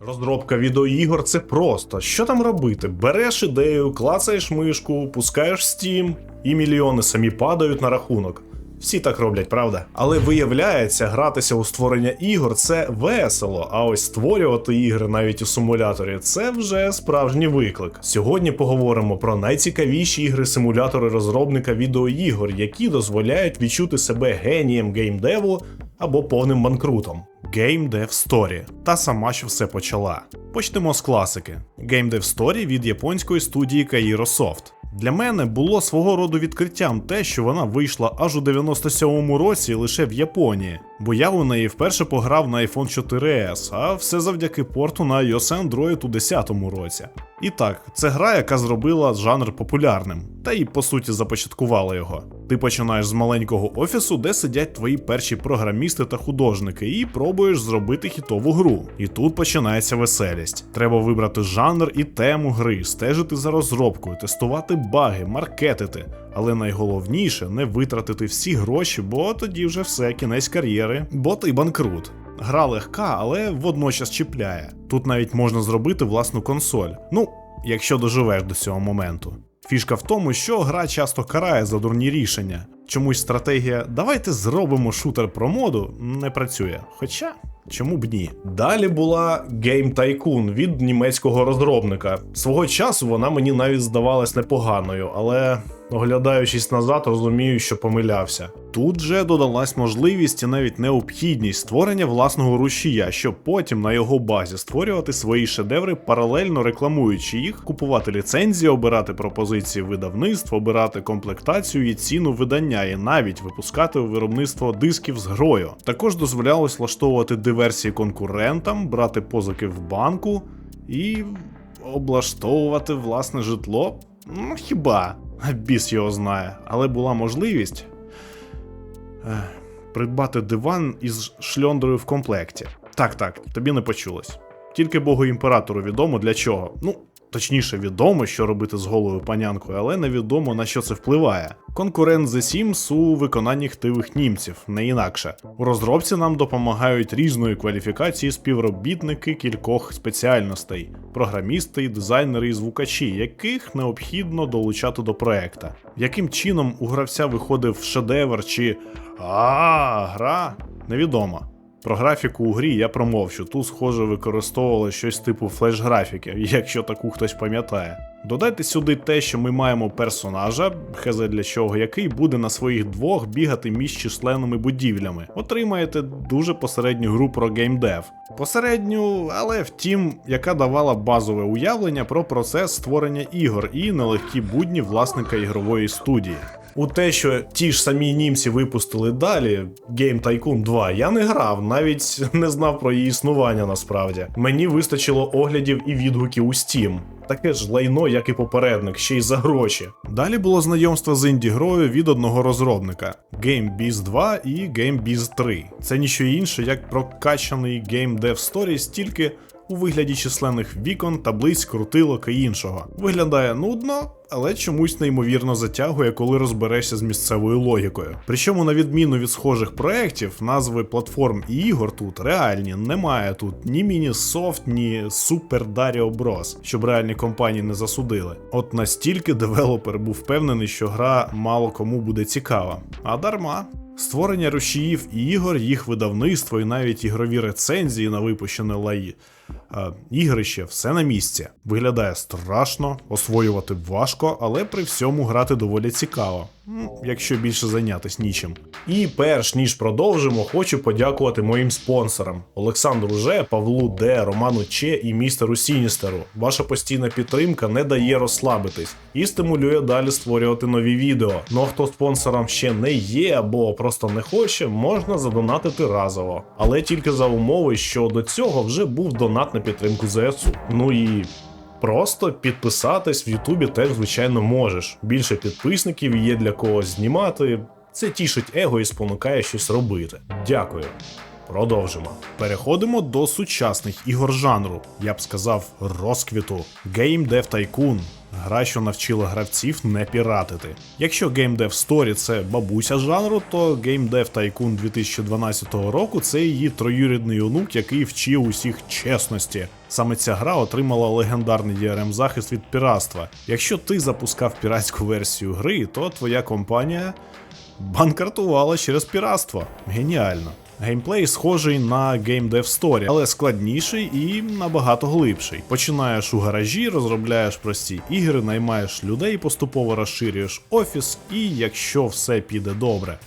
Розробка відеоігор це просто. Що там робити? Береш ідею, клацаєш мишку, пускаєш Steam, і мільйони самі падають на рахунок. Всі так роблять, правда? Але виявляється, гратися у створення ігор це весело, а ось створювати ігри навіть у симуляторі це вже справжній виклик. Сьогодні поговоримо про найцікавіші ігри-симулятори розробника відеоігор, які дозволяють відчути себе генієм геймдеву або повним банкрутом. Game Dev Story. Та сама, що все почала. Почнемо з класики. Game Dev Story від японської студії Kairo Soft. Для мене було свого роду відкриттям те, що вона вийшла аж у 97-му році лише в Японії, бо я у неї вперше пограв на iPhone 4S, а все завдяки порту на iOS Android у 10-му році. І так, це гра, яка зробила жанр популярним, та й по суті започаткувала його. Ти починаєш з маленького офісу, де сидять твої перші програмісти та художники, і пробуєш зробити хітову гру. І тут починається веселість. Треба вибрати жанр і тему гри, стежити за розробкою, тестувати баги, маркетити. Але найголовніше не витратити всі гроші, бо тоді вже все кінець кар'єри, бо ти банкрут. Гра легка, але водночас чіпляє. Тут навіть можна зробити власну консоль. Ну, якщо доживеш до цього моменту. Фішка в тому, що гра часто карає за дурні рішення. Чомусь стратегія давайте зробимо шутер про моду не працює. Хоча. Чому б ні? Далі була Game Tycoon від німецького розробника. Свого часу вона мені навіть здавалась непоганою, але оглядаючись назад, розумію, що помилявся. Тут же додалась можливість і навіть необхідність створення власного рушія, щоб потім на його базі створювати свої шедеври, паралельно рекламуючи їх, купувати ліцензії, обирати пропозиції видавництв, обирати комплектацію і ціну видання, і навіть випускати у виробництво дисків з грою. Також дозволялось влаштовувати диверсії конкурентам, брати позики в банку і облаштовувати власне житло. Ну, хіба біс його знає, але була можливість ех, придбати диван із шльондрою в комплекті. Так, так, тобі не почулось. Тільки Богу імператору відомо для чого. Ну, точніше, відомо, що робити з голою панянкою, але невідомо на що це впливає. Конкурент The Sims у виконанні хтивих німців, не інакше. У розробці нам допомагають різної кваліфікації співробітники кількох спеціальностей: програмісти, дизайнери і звукачі, яких необхідно долучати до проекта. Яким чином у гравця виходив шедевр чи а гра невідомо. Про графіку у грі я промовчу. Тут, схоже, використовували щось типу флеш-графіки, якщо таку хтось пам'ятає. Додайте сюди те, що ми маємо персонажа, хз для чого, який буде на своїх двох бігати між численними будівлями. Отримаєте дуже посередню гру про геймдев. Посередню, але втім, яка давала базове уявлення про процес створення ігор і нелегкі будні власника ігрової студії. У те, що ті ж самі німці випустили далі Game Tycoon 2, я не грав, навіть не знав про її існування насправді. Мені вистачило оглядів і відгуків у Steam. Таке ж лайно, як і попередник, ще й за гроші. Далі було знайомство з інді-грою від одного розробника Game Biz 2 і Game Biz 3. Це ніщо інше, як прокачаний Game Dev Stories, тільки у вигляді численних вікон, таблиць, крутилок і іншого. Виглядає нудно, але чомусь неймовірно затягує, коли розберешся з місцевою логікою. Причому, на відміну від схожих проєктів, назви платформ і ігор тут реальні, немає тут ні Мінісофт, ні Super Dario Bros, щоб реальні компанії не засудили. От настільки девелопер був впевнений, що гра мало кому буде цікава, а дарма. Створення рушіїв і ігор, їх видавництво і навіть ігрові рецензії на випущене лаї. А, ігрище все на місці. Виглядає страшно, освоювати важко, але при всьому грати доволі цікаво, якщо більше зайнятися нічим. І перш ніж продовжимо, хочу подякувати моїм спонсорам: Олександру Же, Павлу Д, Роману Че і містеру Сіністеру. Ваша постійна підтримка не дає розслабитись і стимулює далі створювати нові відео. Ну а хто спонсором ще не є або просто не хоче, можна задонатити разово. Але тільки за умови, що до цього вже був донат на підтримку ЗСУ. Ну і Просто підписатись в Ютубі теж, звичайно, можеш. Більше підписників є для когось знімати. Це тішить его і спонукає щось робити. Дякую. Продовжимо. Переходимо до сучасних ігор жанру, я б сказав, розквіту Game Dev Tycoon. Гра, що навчила гравців не піратити. Якщо Game Dev Story це бабуся жанру, то Game Dev Tycoon 2012 року це її троюрідний онук, який вчив усіх чесності. Саме ця гра отримала легендарний DRM захист від піратства. Якщо ти запускав піратську версію гри, то твоя компанія банкротувала через піратство. Геніально. Геймплей схожий на Game Dev Story, але складніший і набагато глибший. Починаєш у гаражі, розробляєш прості ігри, наймаєш людей, поступово розширюєш офіс, і якщо все піде добре,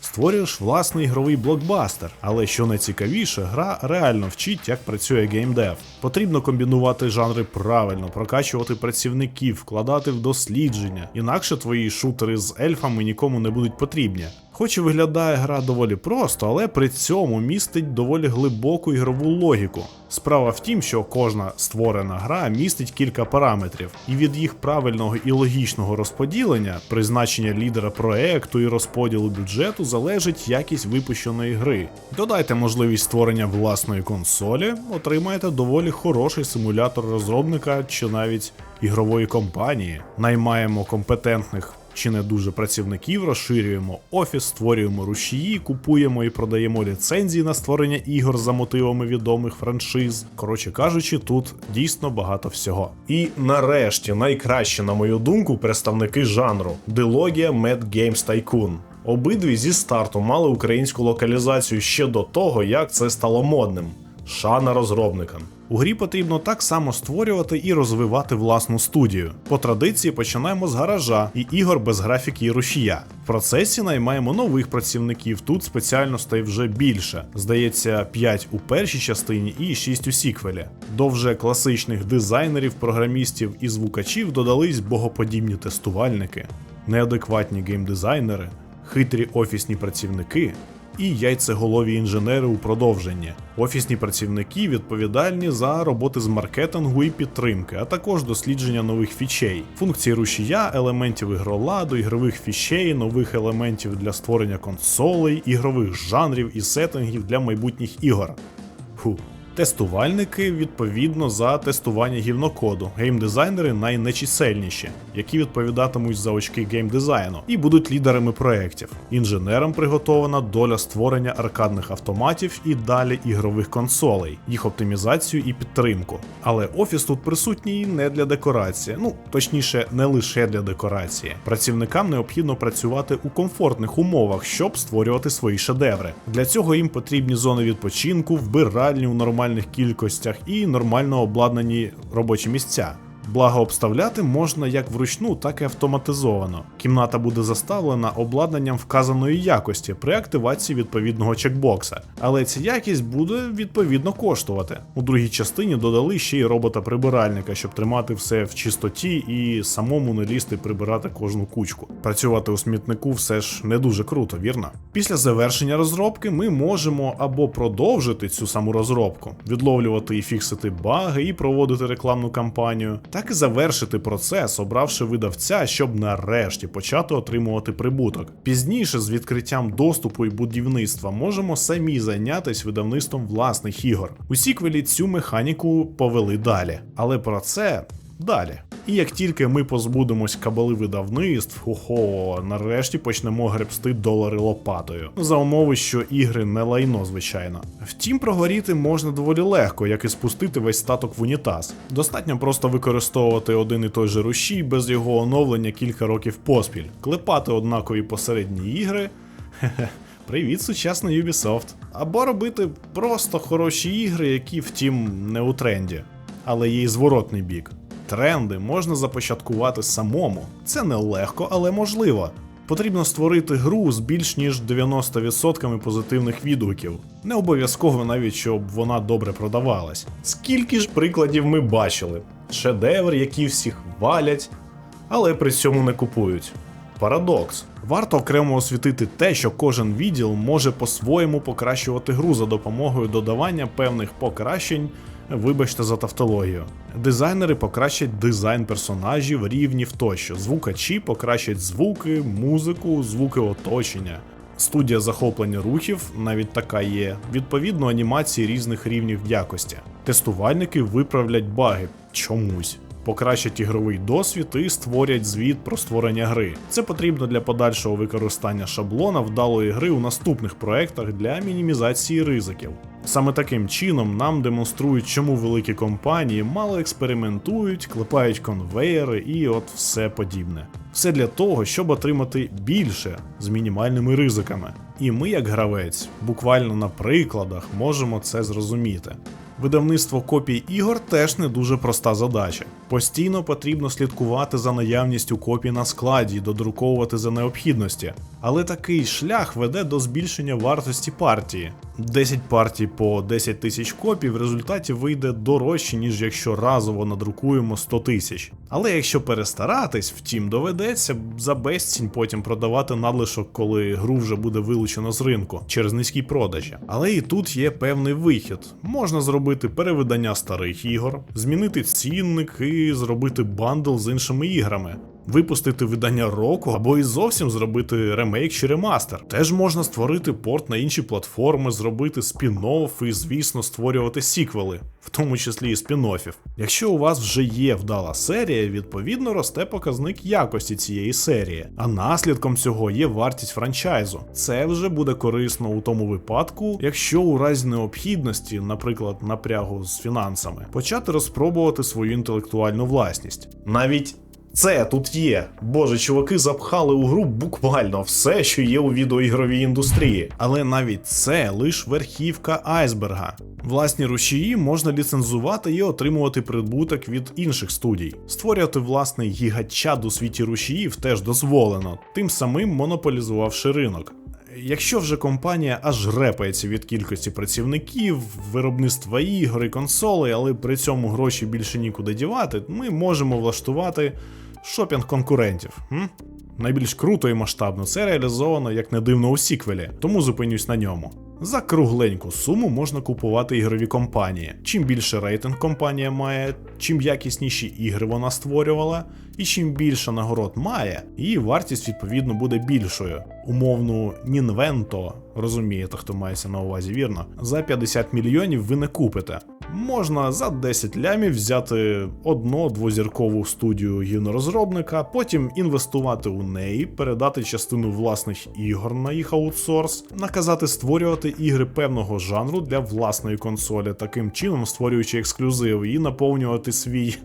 створюєш власний ігровий блокбастер. Але що найцікавіше, гра реально вчить, як працює геймдев. Потрібно комбінувати жанри правильно, прокачувати працівників, вкладати в дослідження. Інакше твої шутери з ельфами нікому не будуть потрібні. Хоч і виглядає гра доволі просто, але при цьому містить доволі глибоку ігрову логіку. Справа в тім, що кожна створена гра містить кілька параметрів, і від їх правильного і логічного розподілення, призначення лідера проекту і розподілу бюджету залежить якість випущеної гри. Додайте можливість створення власної консолі, отримаєте доволі хороший симулятор розробника чи навіть ігрової компанії. Наймаємо компетентних чи не дуже працівників, розширюємо офіс, створюємо рушії, купуємо і продаємо ліцензії на створення ігор за мотивами відомих франшиз. Коротше кажучи, тут дійсно багато всього. І нарешті, найкраще, на мою думку, представники жанру Дилогія Mad Games Tycoon. Обидві зі старту мали українську локалізацію ще до того, як це стало модним. Шана розробникам. У грі потрібно так само створювати і розвивати власну студію. По традиції починаємо з гаража і ігор без графіки і рушія. В процесі наймаємо нових працівників. Тут спеціальностей вже більше. Здається, 5 у першій частині і 6 у сіквелі. До вже класичних дизайнерів, програмістів і звукачів додались богоподібні тестувальники, неадекватні геймдизайнери, хитрі офісні працівники і яйцеголові інженери у продовженні. Офісні працівники відповідальні за роботи з маркетингу і підтримки, а також дослідження нових фічей, функції рушія, елементів ігроладу, ігрових фічей, нових елементів для створення консолей, ігрових жанрів і сеттингів для майбутніх ігор. Фу. Тестувальники відповідно за тестування гівнокоду, геймдизайнери найнечисельніші, які відповідатимуть за очки геймдизайну і будуть лідерами проєктів. Інженерам приготована доля створення аркадних автоматів і далі ігрових консолей, їх оптимізацію і підтримку. Але офіс тут присутній не для декорації, ну точніше, не лише для декорації. Працівникам необхідно працювати у комфортних умовах, щоб створювати свої шедеври. Для цього їм потрібні зони відпочинку, вбиральні у нормальному нормальних кількостях і нормально обладнані робочі місця. Благо обставляти можна як вручну, так і автоматизовано. Кімната буде заставлена обладнанням вказаної якості при активації відповідного чекбокса, але ця якість буде відповідно коштувати. У другій частині додали ще й робота-прибиральника, щоб тримати все в чистоті і самому не лізти прибирати кожну кучку. Працювати у смітнику все ж не дуже круто, вірно? Після завершення розробки ми можемо або продовжити цю саму розробку, відловлювати і фіксити баги, і проводити рекламну кампанію так і завершити процес, обравши видавця, щоб нарешті почати отримувати прибуток. Пізніше, з відкриттям доступу і будівництва, можемо самі зайнятися видавництвом власних ігор. У сіквелі цю механіку повели далі, але про це далі. І як тільки ми позбудемось кабали видавництв, хо-хо, нарешті почнемо гребсти долари лопатою. За умови, що ігри не лайно, звичайно. Втім, прогоріти можна доволі легко, як і спустити весь статок в унітаз. Достатньо просто використовувати один і той же рушій без його оновлення кілька років поспіль, клепати однакові посередні ігри. Привіт, сучасний Ubisoft. Або робити просто хороші ігри, які, втім, не у тренді, але є й зворотний бік. Тренди можна започаткувати самому. Це нелегко, але можливо. Потрібно створити гру з більш ніж 90% позитивних відгуків. Не обов'язково навіть, щоб вона добре продавалась. Скільки ж прикладів ми бачили? Шедевр, які всіх валять, але при цьому не купують. Парадокс. Варто окремо освітити те, що кожен відділ може по-своєму покращувати гру за допомогою додавання певних покращень Вибачте за тавтологію. Дизайнери покращать дизайн персонажів, рівнів тощо. Звукачі покращать звуки, музику, звуки оточення. Студія захоплення рухів, навіть така є, відповідно анімації різних рівнів якості. Тестувальники виправлять баги чомусь. покращать ігровий досвід і створять звіт про створення гри. Це потрібно для подальшого використання шаблона вдалої гри у наступних проектах для мінімізації ризиків. Саме таким чином нам демонструють, чому великі компанії мало експериментують, клепають конвейери і от все подібне. Все для того, щоб отримати більше з мінімальними ризиками. І ми, як гравець, буквально на прикладах можемо це зрозуміти. Видавництво копій ігор теж не дуже проста задача. Постійно потрібно слідкувати за наявністю копій на складі і додруковувати за необхідності. Але такий шлях веде до збільшення вартості партії. 10 партій по 10 тисяч копій в результаті вийде дорожче, ніж якщо разово надрукуємо 100 тисяч. Але якщо перестаратись, втім, доведеться за безцінь потім продавати надлишок, коли гру вже буде вилучено з ринку через низькі продажі. Але і тут є певний вихід. Можна зробити перевидання старих ігор, змінити цінник і зробити бандл з іншими іграми. Випустити видання року або і зовсім зробити ремейк чи ремастер. Теж можна створити порт на інші платформи, зробити спін-офф і, звісно, створювати сіквели, в тому числі і спін-оффів. Якщо у вас вже є вдала серія, відповідно росте показник якості цієї серії, а наслідком цього є вартість франчайзу. Це вже буде корисно у тому випадку, якщо у разі необхідності, наприклад, напрягу з фінансами, почати розпробувати свою інтелектуальну власність. Навіть це тут є. Боже, чуваки запхали у гру буквально все, що є у відеоігровій індустрії. Але навіть це лише верхівка айсберга. Власні рушії можна ліцензувати і отримувати прибуток від інших студій. Створювати власний гігачад у світі рушіїв теж дозволено, тим самим монополізувавши ринок. Якщо вже компанія аж репається від кількості працівників, виробництва ігор консолей, але при цьому гроші більше нікуди дівати, ми можемо влаштувати шопінг конкурентів. М? Найбільш круто і масштабно це реалізовано, як не дивно, у сіквелі, тому зупинюсь на ньому. За кругленьку суму можна купувати ігрові компанії. Чим більше рейтинг компанія має, чим якісніші ігри вона створювала, і чим більше нагород має, її вартість відповідно буде більшою. Умовну Нінвенто, розумієте, хто мається на увазі вірно, за 50 мільйонів ви не купите. Можна за 10 лямів взяти одну двозіркову студію гінорозробника, потім інвестувати у неї, передати частину власних ігор на їх аутсорс, наказати створювати ігри певного жанру для власної консолі, таким чином створюючи ексклюзив і наповнювати свій.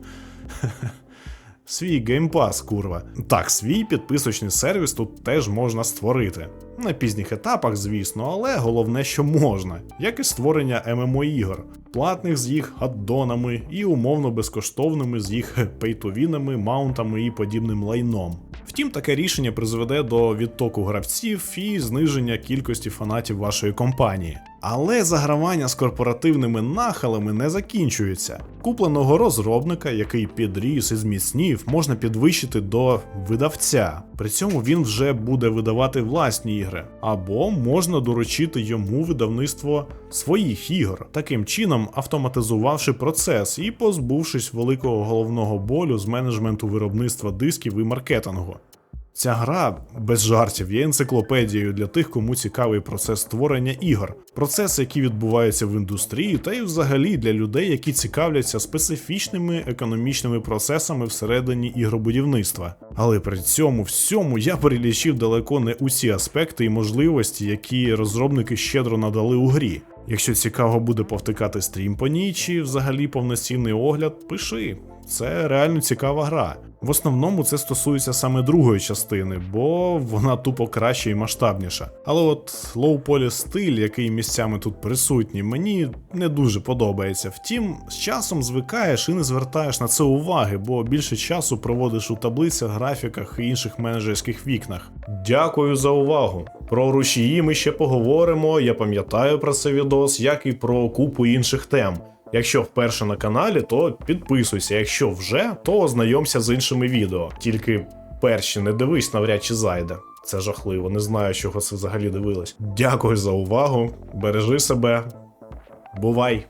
Свій геймпас, курва. Так, свій підписочний сервіс тут теж можна створити. На пізніх етапах, звісно, але головне, що можна, як і створення ММО ігор, платних з їх аддонами і умовно безкоштовними з їх пейтовінами, маунтами і подібним лайном. Втім, таке рішення призведе до відтоку гравців і зниження кількості фанатів вашої компанії. Але загравання з корпоративними нахалами не закінчується. Купленого розробника, який підріс і зміцнів, можна підвищити до видавця. При цьому він вже буде видавати власні ігри, або можна доручити йому видавництво своїх ігор, таким чином автоматизувавши процес і позбувшись великого головного болю з менеджменту виробництва дисків і маркетингу. Ця гра без жартів є енциклопедією для тих, кому цікавий процес створення ігор, процеси, які відбуваються в індустрії, та й взагалі для людей, які цікавляться специфічними економічними процесами всередині ігробудівництва. Але при цьому всьому я перелічив далеко не усі аспекти і можливості, які розробники щедро надали у грі. Якщо цікаво буде повтикати стрім по ній чи взагалі повноцінний огляд, пиши. Це реально цікава гра. В основному це стосується саме другої частини, бо вона тупо краща і масштабніша. Але от лоу-полі стиль, який місцями тут присутній, мені не дуже подобається. Втім, з часом звикаєш і не звертаєш на це уваги, бо більше часу проводиш у таблицях, графіках і інших менеджерських вікнах. Дякую за увагу. Про рушії ми ще поговоримо. Я пам'ятаю про це відос, як і про купу інших тем. Якщо вперше на каналі, то підписуйся. Якщо вже, то ознайомся з іншими відео. Тільки перші не дивись, навряд чи зайде. Це жахливо, не знаю, чого це взагалі дивилось. Дякую за увагу. Бережи себе. Бувай!